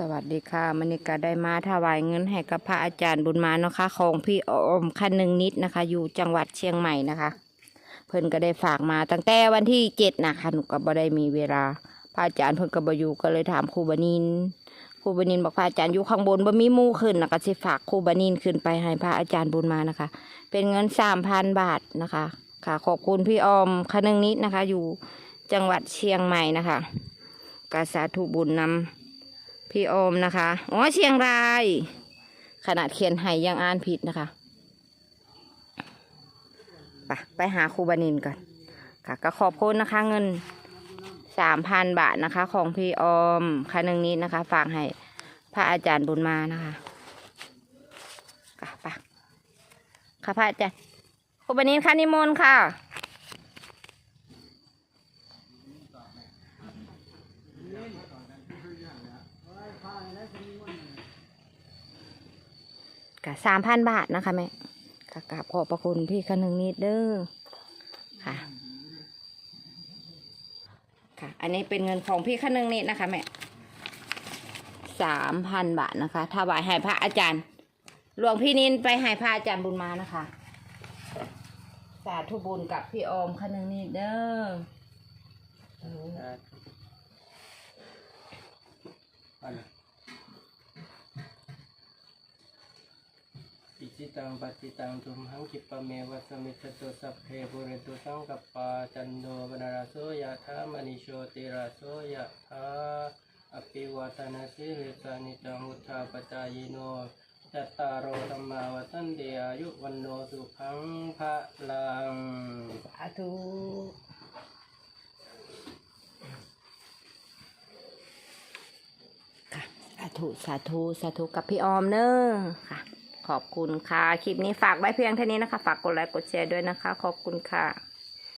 สวัสดีค่ะมณิกาได้มาถวายเงินให้กับพระอาจารย์บุญมาเนาะคะของพี่ออมคันหนึ่งนิดนะคะ อยู่จังหวัดเชียงใหม่นะคะ เพิ่นก็ได้ฝากมาตั้งแต่วันที่เจ็ดนะคะหนูก็บ่ได้มีเวลาพระอาจารย์เพิ่นก็บ่อยู่ก็เลยถามครูบานินครูบานินบอกพระอาจารย์อยู่ข้างบนบ่มีมู่ขึ้นนะคะสิฝากครูบานินขึ้นไปให้พระอาจารย์บุญมานะคะ เป็นเงินสามพันบาทนะคะ ค่ะขอบคุณพี่ออมคันหนึ่งนิดนะคะ อยู่จังหวัดเชียงใหม่นะคะกาสาธุบุญนำ พี่อมนะคะ อ๋อเชียงราย ขนาดเขียนไห้ยังอ่านผิดนะคะไปไปหาครูบานินก่อนค่ะก็ขอบคุณนะคะเงินสามพันบาทนะคะ ของพี่ออมคันหนึ่งนี้นะคะ ฝากให้พระอาจารย์บุญมานะคะค่ะไปค่ะพระอาจารย์ครูบานินค่ะนิมนต์ค่ะ กะสามพันบาทนะคะแม่กะกราบขอบพระคุณพี่คนึงนิดเด้อค่ะค่ะ อันนี้เป็นเงินของพี่คนึงนิดนะคะแม่สามพันบาทนะคะถวายให้พระอาจารย์หลวงพี่นินไปให้พระอาจารย์บุญมานะคะ สาธุบุญกับพี่ออมคนึงนิดเด้ออิ จิตังปฏิตังทุมหังคิปะเมวัสมิจตุสัพเพบุเรตุสังกปปาจันโดปนาราโสยะธามณิโชติราโสยะธาอภิวัตนาสิริสานิจังุทธาปจายโนจัตตารโอธรรมาวัตันเดียยุวันโนสุขังพระลังสาธุค่ะสาธุสาธุสาธุกับพี่ออมเนอะค่ะ ขอบคุณค่ะ คลิปนี้ฝากไว้เพียงเท่านี้นะคะ ฝากกดไลค์กดแชร์ด้วยนะคะ ขอบคุณค่ะ